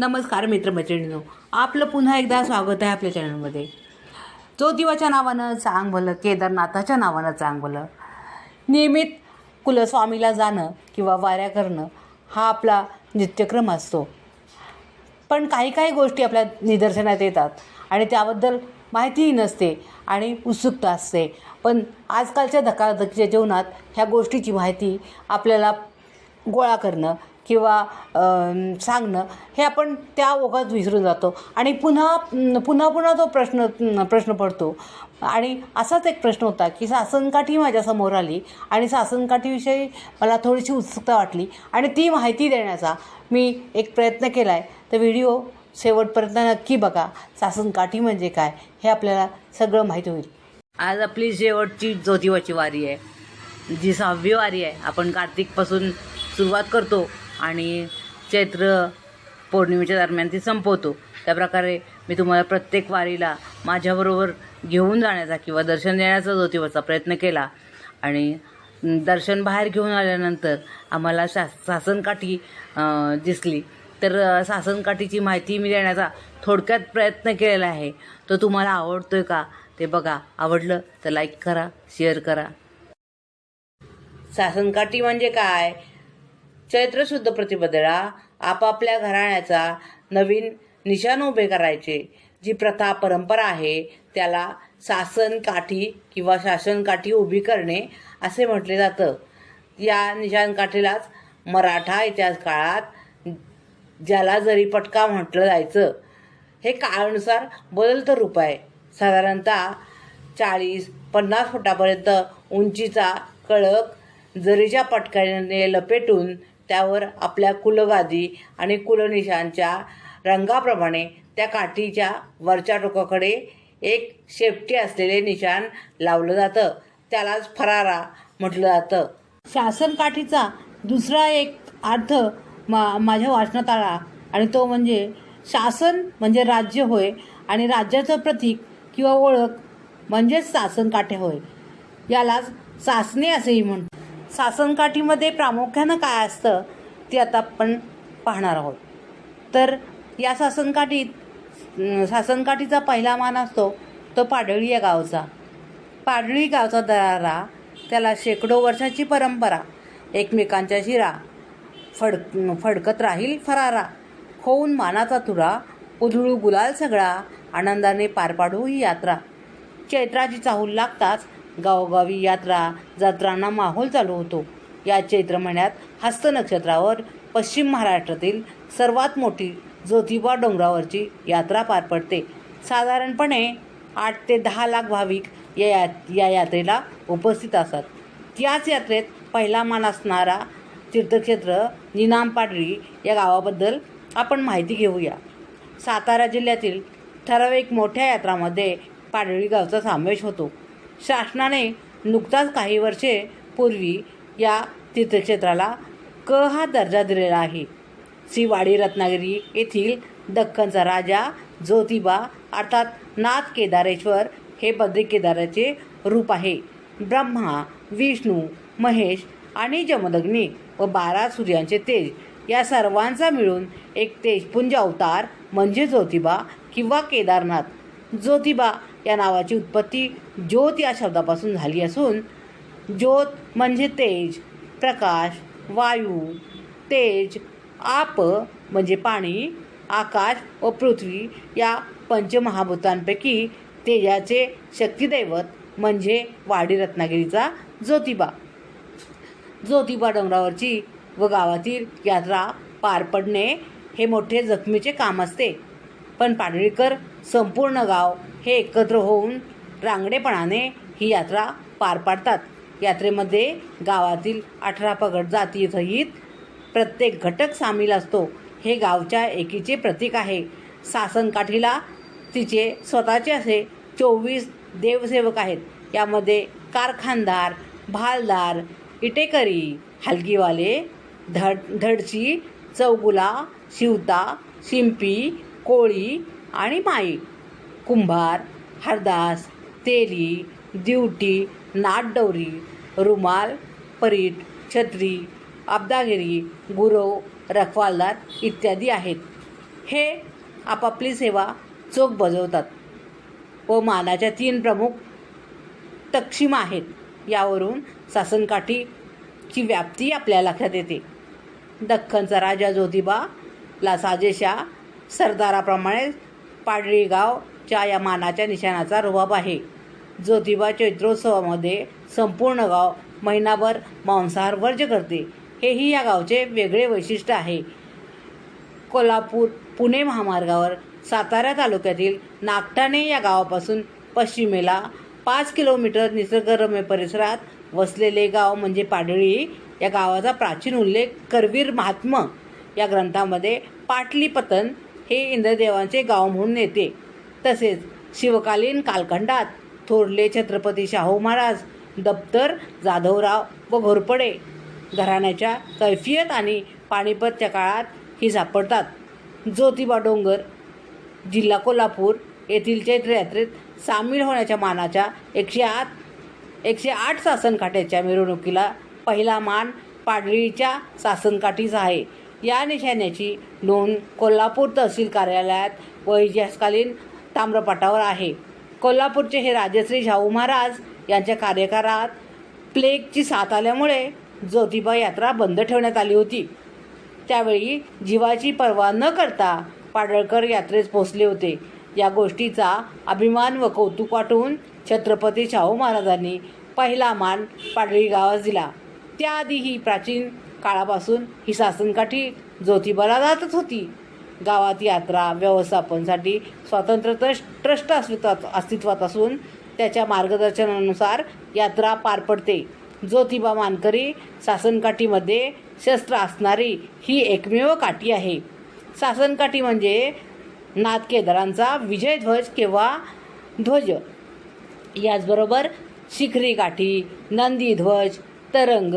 नमस्कार मित्रमैत्रिणींनो आपलं पुन्हा एकदा स्वागत आहे आपल्या चॅनलमध्ये. ज्योतिबाच्या नावानं चांग भलं केदारनाथाच्या नावानं चांग भलं. नियमित कुलस्वामीला जाणं किंवा वाऱ्या करणं हा आपला नित्यक्रम असतो. पण काही काही गोष्टी आपल्या निदर्शनात येतात आणि त्याबद्दल माहितीही नसते आणि उत्सुकता असते. पण आजकालच्या धकाधकीच्या जीवनात ह्या गोष्टीची माहिती आपल्याला गोळा करणं किंवा सांगणं हे आपण त्या ओघात विसरून जातो. आणि पुन्हा पुन्हा पुन्हा तो प्रश्न प्रश्न पडतो. आणि असाच एक प्रश्न होता की सासनकाठी माझ्यासमोर आली आणि सासनकाठीविषयी मला थोडीशी उत्सुकता वाटली आणि ती माहिती देण्याचा मी एक प्रयत्न केला आहे तर व्हिडिओ शेवटपर्यंत नक्की बघा. सासनकाठी म्हणजे काय? हे आपल्याला सगळं माहीत होईल. आज आपली शेवटची ज्योतिबाची वारी आहे. जी सहावी वारी आहे. आपण कार्तिकपासून सुरुवात करतो. आणि चैत्र पौर्णिमेच्या दरम्यान ती संपवतो. त्याप्रकारे मी तुम्हाला प्रत्येक वारीला माझ्याबरोबर घेऊन जाण्याचा किंवा दर्शन देण्याचा ज्योतिबाचा प्रयत्न केला आणि दर्शन बाहेर घेऊन आल्यानंतर आम्हाला शास सासनकाठी दिसली. तर सासनकाठीची माहिती मी देण्याचा थोडक्यात प्रयत्न केलेला आहे. तो तुम्हाला आवडतो आहे का ते बघा. आवडलं तर लाईक करा शेअर करा. सासनकाठी म्हणजे काय? चैत्रशुद्ध प्रतिपदेला आपापल्या घराण्याचा नवीन निशाण उभे करायचे. जी प्रथा परंपरा आहे त्याला शासन काठी किंवा शासन काठी उभी करणे असे म्हटले जातं. या निशाण काठीलाच मराठा इतिहास काळात ज्याला जरी पटका म्हटलं जायचं हे काळानुसार बदलतं रूप आहे. साधारणतः चाळीस पन्नास फुटापर्यंत उंचीचा कळक जरीच्या पटक्याने लपेटून त्यावर आपल्या कुलगादी आणि कुलनिशांच्या रंगाप्रमाणे त्या काठीच्या वरच्या टोकाकडे एक शेपटी असलेले निशाण लावलं जातं. त्यालाच फरारा म्हटलं जातं. शासन काठीचा दुसरा एक अर्थ मा माझ्या वाचनात आला. आणि तो म्हणजे शासन म्हणजे राज्य होय आणि राज्याचं प्रतीक किंवा ओळख म्हणजेच शासनकाठे होय. यालाच सासने असेही म्हणतो शासनकाठीमध्ये प्रामुख्यानं काय असतं ते आता आपण पाहणार आहोत. तर या सासनकाठीत सासनकाठीचा शासनकाठीचा पहिला मान असतो तो पाडळी या गावचा. पाडळी गावचा दरारा त्याला शेकडो वर्षाची परंपरा एकमेकांच्या शिरा फड फडकत राहील फरारा. होऊन मानाचा तुरा उधळू गुलाल सगळा आनंदाने पार पाडू ही यात्रा. चैत्राची चाहूल लागताच गावोगावी यात्रा जत्रांना माहोल चालू होतो. या चैत्र महिन्यात हस्त नक्षत्रावर पश्चिम महाराष्ट्रातील सर्वात मोठी ज्योतिबा डोंगरावरची यात्रा पार पडते. साधारणपणे आठ ते दहा लाख भाविक या या या यात्रेला उपस्थित असतात. याच यात्रेत पहिला मान असणारा तीर्थक्षेत्र निनाम पाडळी या गावाबद्दल आपण माहिती घेऊया. सातारा जिल्ह्यातील ठराविक मोठ्या यात्रामध्ये पाडळी गावचा समावेश होतो. शासनाने नुकताच काही वर्षे पूर्वी या तीर्थक्षेत्राला क हा दर्जा दिलेला आहे. श्रीवाडी रत्नागिरी येथील दख्खनचा राजा ज्योतिबा अर्थात नाथ केदारेश्वर हे बद्री केदाराचे रूप आहे. ब्रह्मा विष्णू महेश आणि जमदग्नी व बारा सूर्यांचे तेज या सर्वांचा मिळून एक तेजपुंज अवतार म्हणजे ज्योतिबा किंवा केदारनाथ. ज्योतिबा या नावाची उत्पत्ती ज्योत या शब्दापासून झाली असून ज्योत म्हणजे तेज प्रकाश वायू तेज आप म्हणजे पाणी आकाश व पृथ्वी या पंचमहाभूतांपैकी तेजाचे शक्तिदैवत म्हणजे वाडी रत्नागिरीचा ज्योतिबा. ज्योतिबा डोंगरावरची व गावातील यात्रा पार पडणे हे मोठे जखमीचे काम असते. पण पाडळीकर संपूर्ण गाव हे एकत्र होऊन रांगडेपणाने ही यात्रा पार पाडतात. यात्रेमध्ये गावातील अठरा पगड जाती सहित प्रत्येक घटक सामील असतो. हे गावच्या एकीचे प्रतीक आहे. सासनकाठीला तिचे स्वतःचे असे चोवीस देवसेवक आहेत. यामध्ये कारखानदार भालदार इटेकरी हलगीवाले धड धडशी चौगुला शिवता शिंपी कोळी आणि माई कुंभार हरदास तेली दिवटी नाटडवरी रुमाल परीट छत्री अब्दागिरी गुरव रखवालदार इत्यादी आहेत. हे आपापली सेवा चोख बजवतात व मानाच्या तीन प्रमुख तक्षिम आहेत. यावरून सासनकाठीची व्याप्ती आपल्या लक्षात येते. दख्खनचा राजा ज्योतिबा ला साजेशा सरदाराप्रमाणे पाडळी च्या या मानाच्या निशाणाचा रुबाब आहे. ज्योतिबा चैत्रोत्सवामध्ये संपूर्ण गाव महिनाभर मांसाहार वर्ज करते. हेही या गावचे वेगळे वैशिष्ट्य आहे. कोल्हापूर पुणे महामार्गावर सातारा तालुक्यातील नागठाणे या गावापासून पश्चिमेला पाच किलोमीटर निसर्गरम्य परिसरात वसलेले गाव म्हणजे पाडळी या गावाचा प्राचीन उल्लेख करवीर महात्म या ग्रंथामध्ये पाटलीपतन हे इंद्रदेवांचे गाव म्हणून येते. तसेच शिवकालीन कालखंडात थोरले छत्रपती शाहू महाराज दप्तर जाधवराव व घोरपडे घराण्याच्या कैफियत आणि पानिपतच्या काळात ही सापडतात. ज्योतिबा डोंगर जिल्हा कोल्हापूर येथील चैत्र यात्रेत सामील होण्याच्या मानाच्या एकशे आठ एकशे आठ सासनकाठ्याच्या मिरवणुकीला पहिला मान पाडळीच्या सासनकाठीचा आहे. या निशाण्याची नोंद कोल्हापूर तहसील कार्यालयात व इतिहासकालीन ताम्रपटावर आहे. कोल्हापूरचे हे राजश्री शाहू महाराज यांच्या कार्यकाळात प्लेगची साथ आल्यामुळे ज्योतिबा यात्रा बंद ठेवण्यात आली होती. त्यावेळी जीवाची पर्वा न करता पाडळकर यात्रेस पोचले होते. या गोष्टीचा अभिमान व कौतुक वाटून छत्रपती शाहू महाराजांनी पहिला मान पाडळी गावास दिला. त्याआधीही प्राचीन काळापासून ही सासनकाठी ज्योतिबाला जातच होती. गावात यात्रा व्यवस्थापनासाठी स्वतंत्र ट्रस्ट ट्रस्ट अस्तित्वात अस्तित्वात असून त्याच्या मार्गदर्शनानुसार यात्रा पार पडते. ज्योतिबा मानकरी सासनकाठीमध्ये शस्त्र असणारी ही एकमेव काठी आहे. सासनकाठी म्हणजे नाथकेदारांचा विजयध्वज किंवा ध्वज. याचबरोबर शिखरी काठी नंदी ध्वज तरंग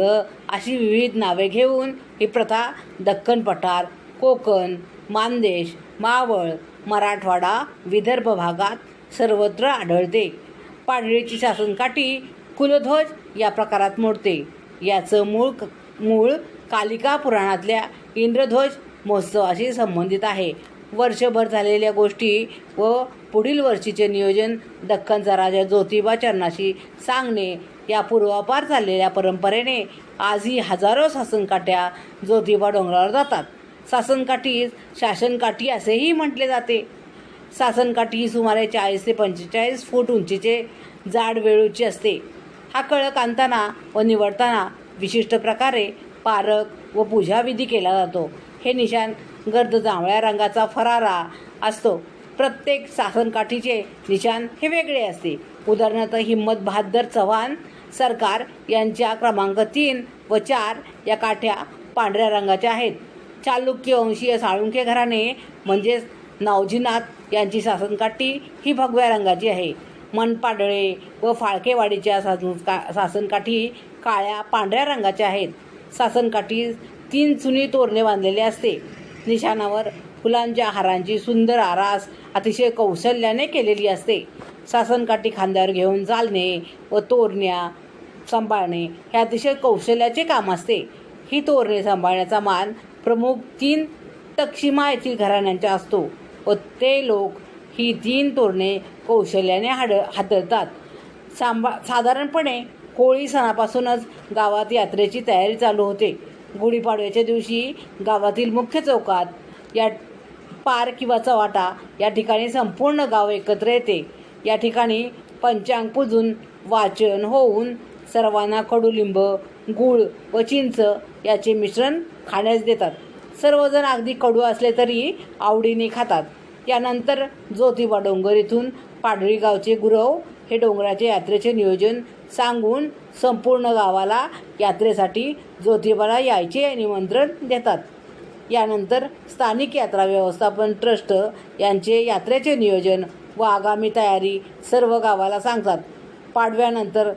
अशी विविध नावे घेऊन ही प्रथा दख्खन पठार कोकण मानदेश मावळ मराठवाडा विदर्भ भागात सर्वत्र आढळते. पाडळीची शासनकाठी कुलध्वज या प्रकारात मोडते. याचं मूळ मूळ कालिका पुराणातल्या इंद्रध्वज महोत्सवाशी संबंधित आहे. वर्षभर झालेल्या गोष्टी व पुढील वर्षीचे नियोजन दख्खनचा राजा ज्योतिबा चरणाशी सांगणे या पूर्वापार चाललेल्या परंपरेने आजही हजारो सासनकाठ्या ज्योतिबा डोंगरावर जातात. सासनकाठी शासनकाठी असेही म्हटले जाते. सासनकाठी ही सुमारे चाळीस ते पंचेचाळीस फूट उंचीचे जाड वेळूची असते. हा कळक आणताना व निवडताना विशिष्ट प्रकारे पारक व पूजाविधी केला जातो. हे निशाण गर्द जांभळ्या रंगाचा फरारा असतो. प्रत्येक सासनकाठीचे निशाण हे वेगळे असते. उदाहरणार्थ हिम्मत बहादर चव्हाण सरकार यांच्या क्रमांक तीन व चार या काठ्या पांढऱ्या रंगाच्या आहेत. चालुक्य वंशीय साळुंखे घराणे म्हणजेच नावजीनाथ यांची सासनकाठी ही भगव्या रंगाची आहे. मनपाडळे व फाळकेवाडीच्या सासनका सासनकाठी काळ्या पांढऱ्या रंगाच्या आहेत. सासनकाठी तीन चुनी तोरणे बांधलेले असते. निशाणावर फुलांच्या हारांची सुंदर आरास अतिशय कौशल्याने केलेली असते. सासनकाठी खांद्यावर घेऊन चालणे व तोरण्या सांभाळणे हे अतिशय कौशल्याचे काम असते. ही तोरणे सांभाळण्याचा मान प्रमुख तीन तक्षिमा येथील घराण्यांचा असतो व ते लोक ही तीन तोरणे कौशल्याने हाड हाताळतात. सांभा साधारणपणे होळी सणापासूनच गावात यात्रेची तयारी चालू होते. गुढीपाडव्याच्या दिवशी गावातील मुख्य चौकात या पार किंवा चवाटा या ठिकाणी संपूर्ण गाव एकत्र येते. या ठिकाणी पंचांग पूजून वाचन होऊन सर्वांना कडुलिंब गूळ व चिंच याचे मिश्रण खाण्यास देतात. सर्वजण अगदी कडू असले तरी आवडीने खातात. यानंतर ज्योतिबा डोंगर इथून पाडळी गावचे गुरव हे डोंगराचे यात्रेचे नियोजन सांगून संपूर्ण गावाला यात्रेसाठी ज्योतिबाला यायचे निमंत्रण देतात. यानंतर स्थानिक यात्रा व्यवस्थापन ट्रस्ट यांचे यात्रेचे नियोजन व आगामी तयारी सर्व गावाला सांगतात. पाडव्यानंतर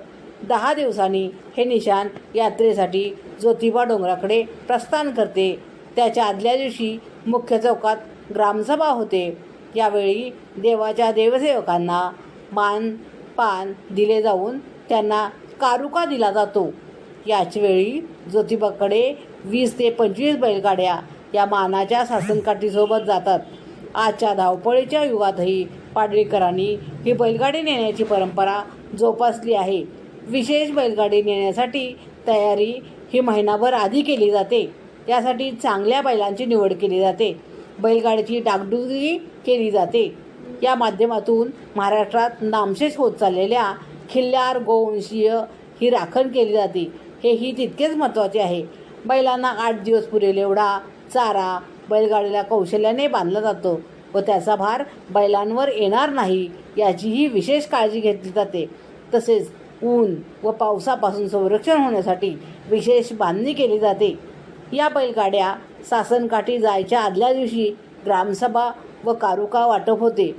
दहा दिवसांनी हे निशाण यात्रेसाठी ज्योतिबा डोंगराकडे प्रस्थान करते. त्याच्या आदल्या दिवशी मुख्य चौकात ग्रामसभा होते. यावेळी देवाच्या देवसेवकांना मान पान दिले जाऊन त्यांना कारुका दिला जातो. याचवेळी ज्योतिबाकडे वीस ते पंचवीस बैलगाड्या या मानाच्या सासनकाठीसोबत जातात. आजच्या धावपळीच्या युगातही पाडळीकरांनी ही बैलगाडी नेण्याची परंपरा जोपासली आहे. विशेष बैलगाडी नेण्यासाठी तयारी ही महिनाभर आधी केली जाते. त्यासाठी चांगल्या बैलांची निवड केली जाते. बैलगाडीची डागडुगी केली जाते. या माध्यमातून महाराष्ट्रात नामशेष होत चाललेल्या खिल्लार गोवंशीय ही राखण केली जाते. हेही तितकेच महत्त्वाचे आहे. बैलांना आठ दिवस पुरेल एवढा चारा बैलगाडीला कौशल्याने बांधला जातो व त्याचा भार बैलांवर येणार नाही याचीही विशेष काळजी घेतली जाते. तसेच ऊन व पावसापासून संरक्षण होण्यासाठी विशेष बांधणी केली जाते. या बैलगाड्या सासनकाठी जायच्या आदल्या दिवशी ग्रामसभा व कारुका वाटप होते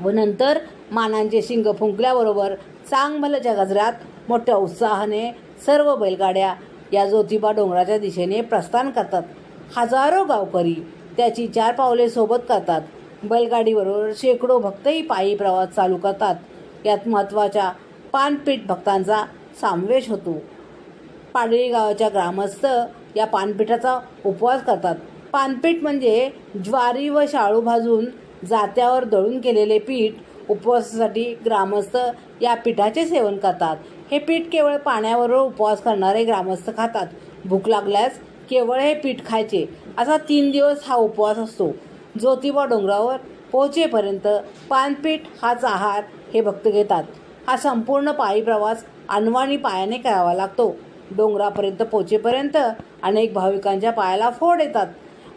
व नंतर मानांचे शिंग फुंकल्याबरोबर चांगभलच्या गजरात मोठ्या उत्साहाने सर्व बैलगाड्या या ज्योतिबा डोंगराच्या दिशेने प्रस्थान करतात. हजारो गावकरी त्याची चार पावले सोबत करतात. बैलगाडीबरोबर शेकडो भक्तही पायी प्रवास चालू करतात. यात महत्त्वाच्या पानपीठ भक्तांचा समावेश होतो. पाडळी गावाच्या ग्रामस्थ या पानपीठाचा उपवास करतात. पानपीठ म्हणजे ज्वारी व शाळू भाजून जात्यावर दळून केलेले पीठ उपवासासाठी ग्रामस्थ या पिठाचे सेवन करतात. हे पीठ केवळ पाण्यावर उपवास करणारे ग्रामस्थ खातात. भूक लागल्यास केवळ हे पीठ खायचे. असा तीन दिवस हा उपवास असतो. ज्योतिबा डोंगरावर पोहोचेपर्यंत पानपीठ हाच आहार हे भक्त घेतात. हा संपूर्ण पायी प्रवास अनवाणी पायाने करावा लागतो. डोंगरापर्यंत पोचेपर्यंत अनेक भाविकांच्या पायाला फोड येतात.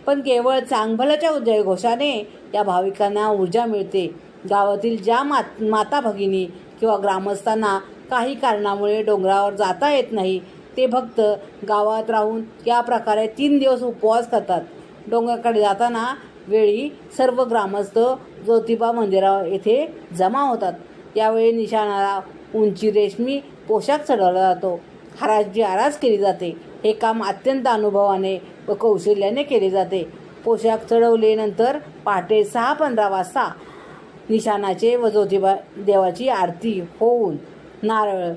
पण केवळ चांगभलाच्या जयघोषाने या भाविकांना ऊर्जा मिळते. गावातील ज्या मात माता भगिनी किंवा ग्रामस्थांना काही कारणामुळे डोंगरावर जाता येत नाही ते फक्त गावात राहून या प्रकारे तीन दिवस उपवास करतात. डोंगराकडे जाताना वेळी सर्व ग्रामस्थ ज्योतिबा मंदिरा येथे जमा होतात. यावेळी निशाणाला उंची रेशमी पोशाख चढवला जातो. हाराची आरास केली जाते. हे काम अत्यंत अनुभवाने व कौशल्याने केले जाते. पोशाख चढवल्यानंतर पहाटे सहा पंधरा वाजता निशाणाचे व ज्योतिबा देवाची आरती होऊन नारळ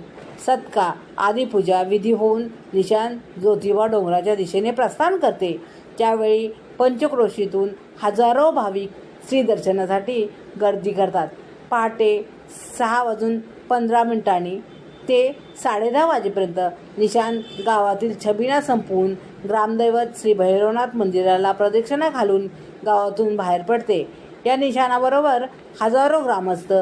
सत्का आदी पूजा विधी होऊन निशाण ज्योतिबा डोंगराच्या दिशेने प्रस्थान करते. त्यावेळी पंचक्रोशीतून हजारो भाविक श्रीदर्शनासाठी गर्दी करतात. पहाटे सहा वाजून पंधरा मिनिटांनी ते साडेदहा वाजेपर्यंत निशाण गावातील छबिना संपवून ग्रामदैवत श्री भैरवनाथ मंदिराला प्रदक्षिणा घालून गावातून बाहेर पडते. या निशाणाबरोबर हजारो ग्रामस्थ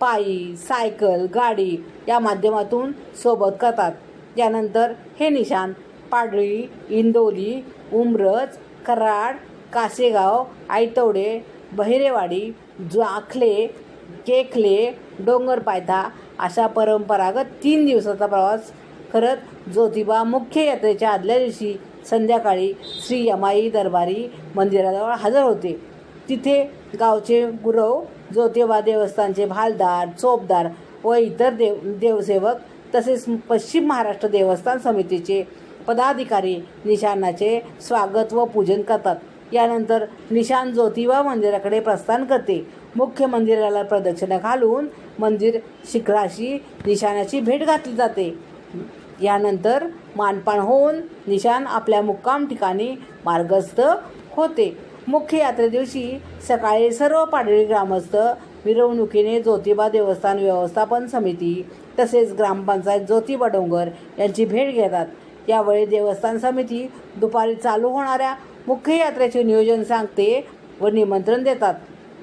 पायी सायकल गाडी या माध्यमातून सोबत करतात. यानंतर हे निशाण पाडळी इंदोली उमरज कराड कासेगाव आयतवडे बहिरेवाडी जाखले केखले डोंगर पायथा अशा परंपरागत तीन दिवसाचा प्रवास करत ज्योतिबा मुख्य यात्रेच्या आदल्या दिवशी संध्याकाळी श्री यमाई दरबारी मंदिराजवळ हजर होते. तिथे गावचे गुरव ज्योतिबा देवस्थानचे भालदार चोपदार व इतर देव देवसेवक तसेच पश्चिम महाराष्ट्र देवस्थान समितीचे पदाधिकारी निशाणाचे स्वागत व पूजन करतात. यानंतर निशाण ज्योतिबा मंदिराकडे प्रस्थान करते. मुख्य मंदिराला प्रदक्षिणा घालून मंदिर शिखराशी निशाणाची भेट घातली जाते. यानंतर मानपान होऊन निशाण आपल्या मुक्काम ठिकाणी मार्गस्थ होते. मुख्य यात्रे दिवशी सकाळी सर्व पाडळी ग्रामस्थ मिरवणुकीने ज्योतिबा देवस्थान व्यवस्थापन समिती तसेच ग्रामपंचायत ज्योतिबा डोंगर यांची भेट घेतात. यावेळी देवस्थान समिती दुपारी चालू होणाऱ्या मुख्य यात्रेचे नियोजन सांगते व निमंत्रण देतात.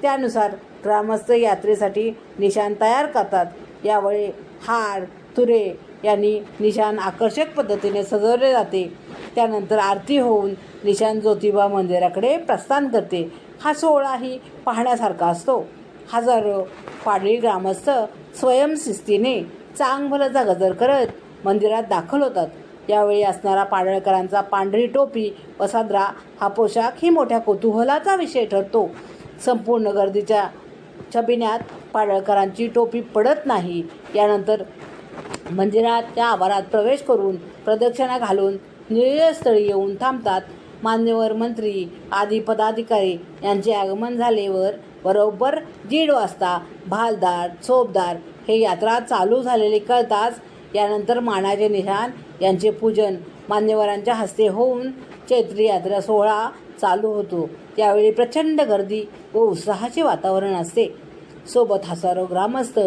त्यानुसार ग्रामस्थ यात्रेसाठी निशाण तयार करतात. यावेळी हार तुरे यांनी निशाण आकर्षक पद्धतीने सजवले जाते. त्यानंतर आरती होऊन निशाण ज्योतिबा मंदिराकडे प्रस्थान करते. हा सोहळाही पाहण्यासारखा असतो. हजारो पाडळी ग्रामस्थ स्वयंशिस्तीने चांगभलाचा गजर करत मंदिरात दाखल होतात. यावेळी असणारा पाडळकरांचा पांढरी टोपी व सादरा हा पोशाख ही मोठ्या कुतूहलाचा विषय ठरतो. संपूर्ण गर्दीच्या छबिन्यात पाडळकरांची टोपी पडत नाही. यानंतर मंदिरात त्या आवारात प्रवेश करून प्रदक्षिणा घालून निळस्थळी येऊन थांबतात. मान्यवर मंत्री आदी पदाधिकारी यांचे आगमन झालेवर बरोबर दीड वाजता भालदार चोपदार हे यात्रा चालू झालेली कळताच यानंतर मानाचे निशाण यांचे पूजन मान्यवरांच्या हस्ते होऊन चैत्री यात्रा सोहळा चालू होतो. त्यावेळी प्रचंड गर्दी व उत्साहाचे वातावरण असते. सोबत हजारो ग्रामस्थ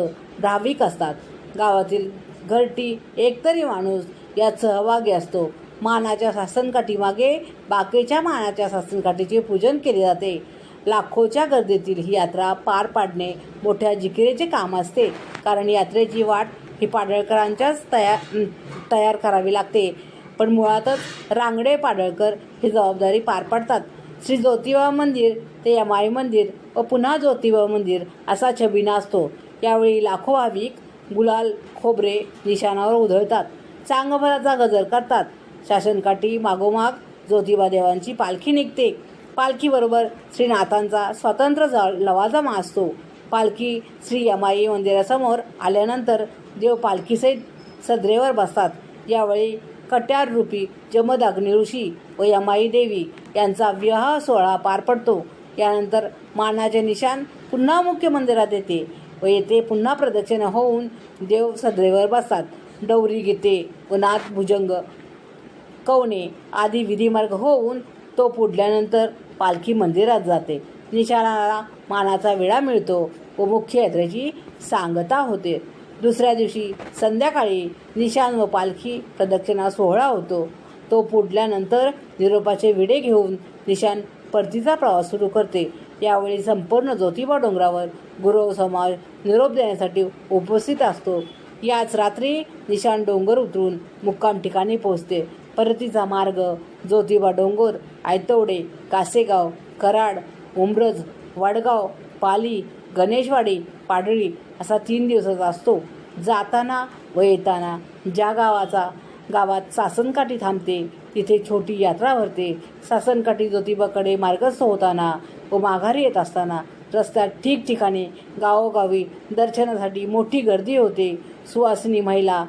भाविक असतात. गावातील घरटी एकतरी माणूस यात सहभागी असतो. मानाच्या सासनकाठीमागे बाकीच्या मानाच्या सासनकाठीचे पूजन केले जाते. लाखोच्या गर्दीतील ही यात्रा पार पाडणे मोठ्या जिकिरेचे काम असते. कारण यात्रेची वाट ही पाडळकरांच्याच तया तयार करावी लागते. पण मुळातच रांगडे पाडळकर ही जबाबदारी पार पाडतात. श्री ज्योतिबा मंदिर ते यमाई मंदिर व पुन्हा ज्योतिबा मंदिर असा छबिना असतो. यावेळी लाखो भाविक गुलाल खोबरे निशाणावर उधळतात. चांगभराचा गजर करतात. शासनकाठी मागोमाग ज्योतिबा देवांची पालखी निघते. पालखीबरोबर श्रीनाथांचा स्वतंत्र ज लवाजमा असतो. पालखी श्री यमाई मंदिरासमोर आल्यानंतर देव पालखीसहित सदरेवर बसतात. यावेळी कट्यार रूपी जमद व यमाई देवी यांचा विवाह सोहळा पार पडतो. यानंतर मानाचे निशान पुन्हा मुख्य मंदिरात येते व येथे पुन्हा प्रदक्षिणा होऊन देव सदरेवर बसतात. डौरी गीते व नाथ भुजंग कवणे आदी विधिमार्ग होऊन तो पुढल्यानंतर पालखी मंदिरात जाते. निशाणाला मानाचा विडा मिळतो व मुख्य यात्रेची सांगता होते. दुसऱ्या दिवशी संध्याकाळी निशाण व पालखी प्रदक्षिणा सोहळा होतो. तो पुढल्यानंतर निरोपाचे विडे घेऊन निशाण परतीचा प्रवास सुरू करते. यावेळी संपूर्ण ज्योतिबा डोंगरावर गुरव समाज निरोप देण्यासाठी उपस्थित असतो. याच रात्री निशाण डोंगर उतरून मुक्काम ठिकाणी पोहोचते. परतीचा मार्ग ज्योतिबा डोंगर आयतवडे कासेगाव कराड उमरज वडगाव पाली गणेशवाडी पाडळी असा तीन दिवसाचा असतो. जाताना व येताना ज्या गावाचा गावात सासनकाठी थांबते तिथे छोटी यात्रा भरते. सासनकाठी ज्योतिबाकडे मार्गस्थ होताना व माघारी येत असताना रस्त्यात ठिकठिकाणी गावोगावी दर्शनासाठी मोठी गर्दी होते. सुवासिनी महिला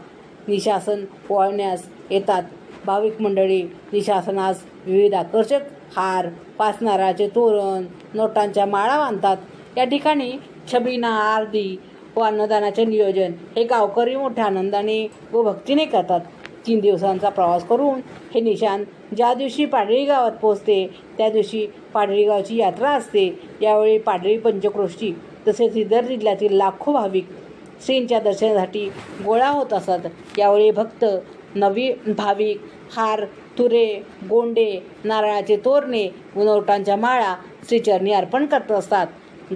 निशासन पोळण्यास येतात. भाविक मंडळी निशासनास विविध आकर्षक हार पाच नारळाचे तोरण नोटांच्या माळा बांधतात या ठिकाणी छबिना आरती व अन्नदानाचे नियोजन हे गावकरी मोठ्या आनंदाने व भक्तीने करतात. तीन दिवसांचा प्रवास करून हे निशाण ज्या दिवशी पाडळी गावात पोहोचते त्या दिवशी पाडळी गावची यात्रा असते. यावेळी पाडळी पंचक्रोष्टी तसेच इतर जिल्ह्यातील लाखो भाविक श्रींच्या दर्शनासाठी गोळा होत असतात यावेळी भक्त नवी भाविक हार तुरे गोंडे नारळाचे तोरणे व माळा श्रीचरणी अर्पण करत असतात.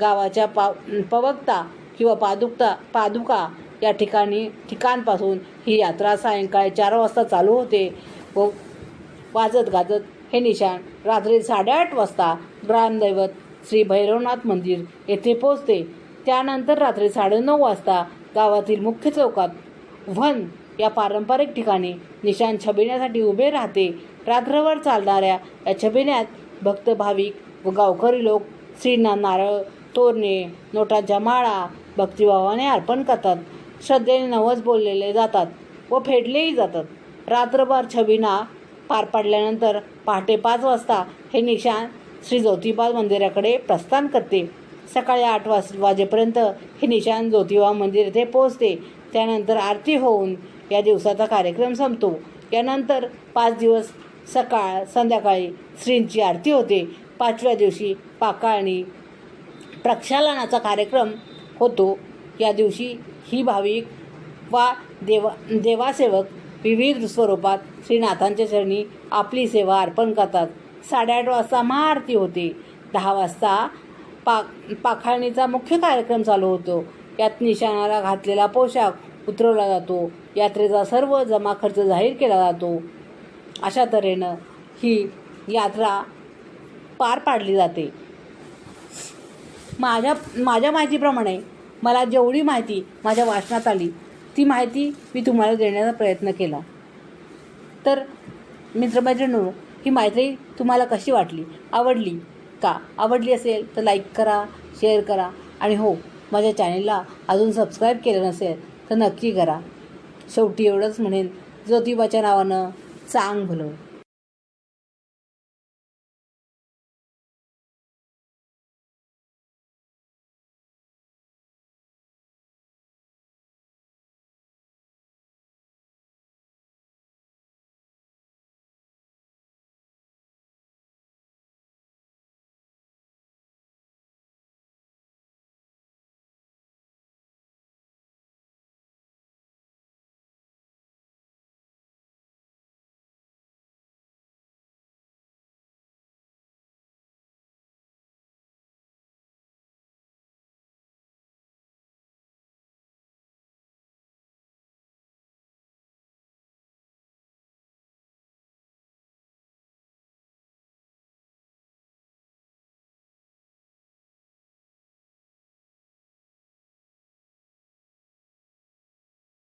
गावाच्या पा पवक्ता किंवा पादुकता पादुका या ठिकाणी ठिकाणपासून ही यात्रा सायंकाळी चार वाजता चालू होते. व वाजत गाजत हे निशाण रात्री साडेआठ वाजता ग्रामदैवत श्री भैरवनाथ मंदिर येथे पोहोचते. त्यानंतर रात्री साडेनऊ वाजता गावातील मुख्य चौकात व्हन या पारंपरिक ठिकाणी निशाण छबिण्यासाठी उभे राहते. रात्रभर चालणाऱ्या या छबिण्यात भक्त भाविक व गावकरी लोक श्रीना नारळ तोरणे नोटांच्या माळा भक्तिभावाने अर्पण करतात. श्रद्धेने नवस बोललेले जातात व फेडलेही जातात. रात्रभर छबिना पार पाडल्यानंतर पहाटे पाच वाजता हे निशाण श्री ज्योतिबा मंदिराकडे प्रस्थान करते. सकाळी आठ वाज वाजेपर्यंत हे निशाण ज्योतिबा मंदिर येथे पोहोचते. त्यानंतर आरती होऊन या दिवसाचा कार्यक्रम संपतो. यानंतर पाच दिवस सकाळ संध्याकाळी श्रींची आरती होते. पाचव्या दिवशी पाकाळणी प्रक्षालनाचा कार्यक्रम होतो. या दिवशी ही भाविक वा देवा देवासेवक विविध स्वरूपात श्रीनाथांच्या चरणी आपली सेवा अर्पण करतात. साडेआठ वाजता महाआरती होते. दहा वाजता पा पाखाळणीचा मुख्य कार्यक्रम चालू होतो. यात निशाणाला घातलेला पोशाख उतरवला जातो. यात्रेचा सर्व जमा खर्च जाहीर केला जातो. अशा तऱ्हेनं ही यात्रा पार पाडली जाते. माझ्या माझ्या माहितीप्रमाणे मला जेवढी माहिती माझ्या वाचनात आली ती माहिती मी तुम्हाला देण्याचा प्रयत्न केला. तर मित्रमैत्रिणींनो ही माहिती तुम्हाला कशी वाटली? आवडली का? आवडली असेल तर लाईक करा शेअर करा. आणि हो माझ्या चॅनेलला अजून सबस्क्राईब केलं नसेल तर नक्की करा. शेवटी एवढंच म्हणेन ज्योतिबाच्या नावानं चांग भलं